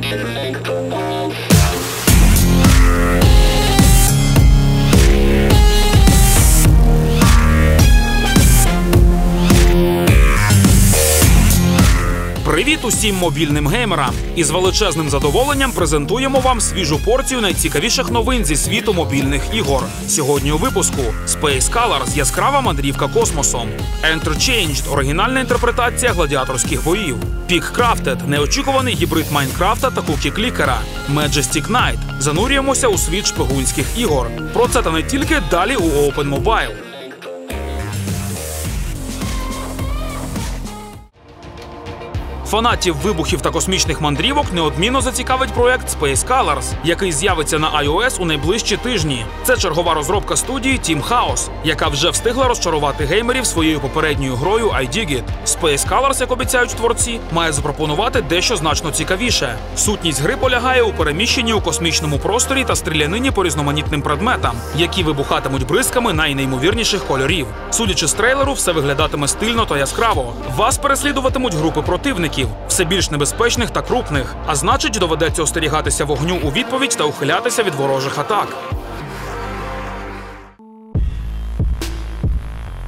Thank you. Привіт усім мобільним геймерам! Із величезним задоволенням презентуємо вам свіжу порцію найцікавіших новин зі світу мобільних ігор. Сьогодні у випуску Space Colors – яскрава мандрівка космосом, Enterchanged – оригінальна інтерпретація гладіаторських боїв, Peak Crafted – неочікуваний гібрид Майнкрафта та Кукі Клікера, Majestic Night – занурюємося у світ шпигунських ігор. Про це та не тільки далі у Open Mobile. Фанатів вибухів та космічних мандрівок неодмінно зацікавить проект Space Colors, який з'явиться на iOS у найближчі тижні. Це чергова розробка студії Team House, яка вже встигла розчарувати геймерів своєю попередньою грою iDigit. Space Colors, як обіцяють творці, має запропонувати дещо значно цікавіше. Сутність гри полягає у переміщенні у космічному просторі та стрілянині по різноманітним предметам, які вибухатимуть бризками найнеймовірніших кольорів. Судячи з трейлеру, все виглядатиме стильно та яскраво. Вас переслідуватимуть групи противників, все більш небезпечних та крупних. А значить, доведеться остерігатися вогню у відповідь та ухилятися від ворожих атак.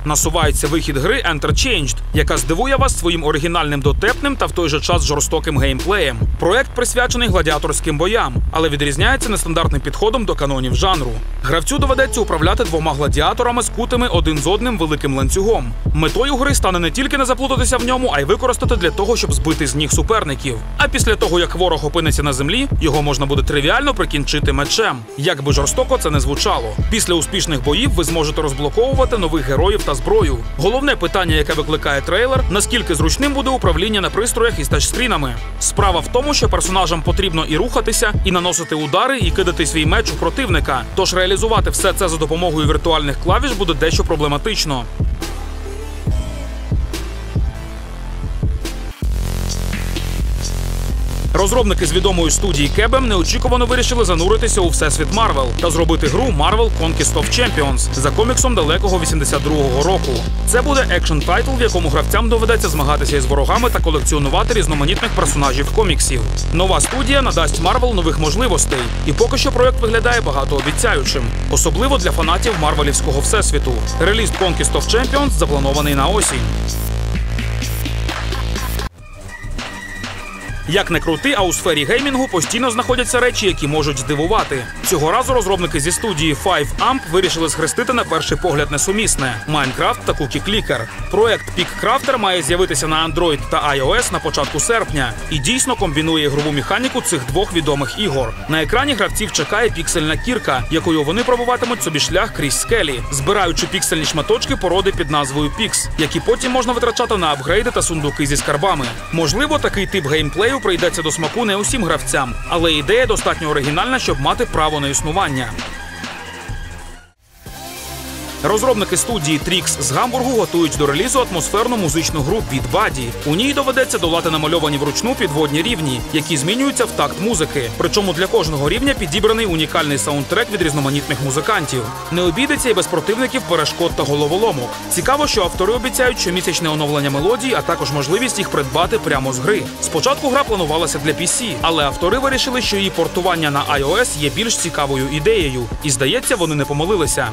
Насувається вихід гри Enterchanged, яка здивує вас своїм оригінальним дотепним та в той же час жорстоким геймплеєм. Проект присвячений гладіаторським боям, але відрізняється нестандартним підходом до канонів жанру. Гравцю доведеться управляти двома гладіаторами, скутими один з одним великим ланцюгом. Метою гри стане не тільки не заплутатися в ньому, а й використати для того, щоб збити з ніг суперників. А після того, як ворог опиниться на землі, його можна буде тривіально прикінчити мечем. Як би жорстоко це не звучало. Після успішних боїв ви зможете розблоковувати нових героїв та зброю. Головне питання, яке викликає трейлер, наскільки зручним буде управління на пристроях із тачскрінами. Справа в тому, що персонажам потрібно і рухатися, і наносити удари, і кидати свій меч у противника. Тож реалізувати все це за допомогою віртуальних клавіш буде дещо проблематично. Розробники з відомої студії Кебем неочікувано вирішили зануритися у всесвіт Марвел та зробити гру Marvel Conquest of Champions за коміксом далекого 82-го року. Це буде екшн тайтл, в якому гравцям доведеться змагатися із ворогами та колекціонувати різноманітних персонажів коміксів. Нова студія надасть Марвел нових можливостей, і поки що проект виглядає багатообіцяючим, особливо для фанатів Марвелівського всесвіту. Реліз Conquest of Champions запланований на осінь. Як не крути, а у сфері геймінгу постійно знаходяться речі, які можуть здивувати. Цього разу розробники зі студії 5Amp вирішили схрестити на перший погляд несумісне Майнкрафт та Cookie Clicker. Проект Crafter має з'явитися на Android та iOS на початку серпня і дійсно комбінує ігрову механіку цих двох відомих ігор. На екрані гравців чекає піксельна кірка, якою вони пробуватимуть собі шлях крізь скелі, збираючи піксельні шматочки породи під назвою Pix, які потім можна витрачати на апгрейди та сундуки зі скарбами. Можливо, такий тип геймплею прийдеться до смаку не усім гравцям, але ідея достатньо оригінальна, щоб мати право на існування. Розробники студії Trix з Гамбургу готують до релізу атмосферну музичну гру Beat Buddy. У ній доведеться долати намальовані вручну підводні рівні, які змінюються в такт музики. Причому для кожного рівня підібраний унікальний саундтрек від різноманітних музикантів. Не обійдеться і без противників перешкод та головоломок. Цікаво, що автори обіцяють щомісячне оновлення мелодій, а також можливість їх придбати прямо з гри. Спочатку гра планувалася для PC, але автори вирішили, що її портування на iOS є більш цікавою ідеєю, і здається, вони не помилилися.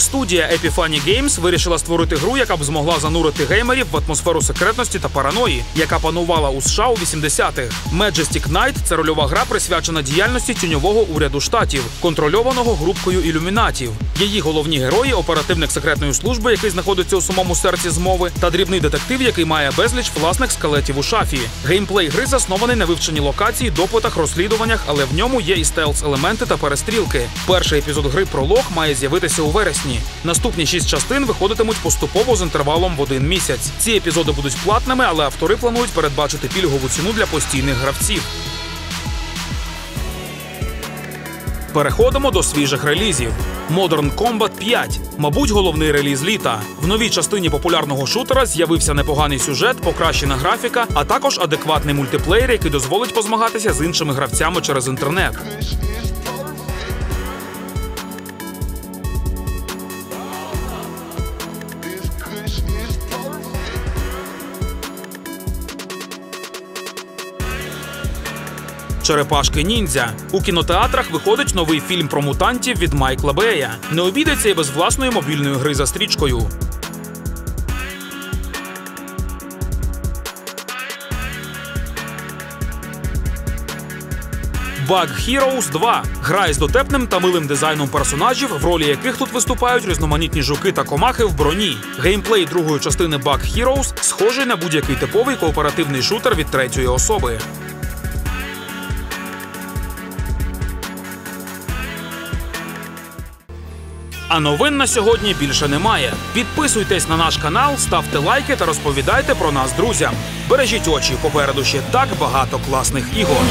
Студія Epiphany Games вирішила створити гру, яка б змогла занурити геймерів в атмосферу секретності та параної, яка панувала у США у 80-х. Majestic Night – це рольова гра, присвячена діяльності тіньового уряду штатів, контрольованого групкою ілюмінатів. Її головні герої оперативник секретної служби, який знаходиться у самому серці змови, та дрібний детектив, який має безліч власних скелетів у шафі. Геймплей гри заснований на вивченні локацій, допитах, розслідуваннях, але в ньому є і стелс-елементи та перестрілки. Перший епізод гри пролог має з'явитися у вересні. Наступні шість частин виходитимуть поступово з інтервалом в один місяць. Ці епізоди будуть платними, але автори планують передбачити пільгову ціну для постійних гравців. Переходимо до свіжих релізів. Modern Combat 5 – мабуть, головний реліз літа. В новій частині популярного шутера з'явився непоганий сюжет, покращена графіка, а також адекватний мультиплеєр, який дозволить позмагатися з іншими гравцями через інтернет. Черепашки ніндзя. У кінотеатрах виходить новий фільм про мутантів від Майкла Бея. Не обійдеться і без власної мобільної гри за стрічкою. Bug Heroes 2 грає з дотепним та милим дизайном персонажів, в ролі яких тут виступають різноманітні жуки та комахи в броні. Геймплей другої частини Bug Heroes схожий на будь-який типовий кооперативний шутер від третьої особи. А новин на сьогодні більше немає. Підписуйтесь на наш канал, ставте лайки та розповідайте про нас друзям. Бережіть очі, попереду ще так багато класних ігор.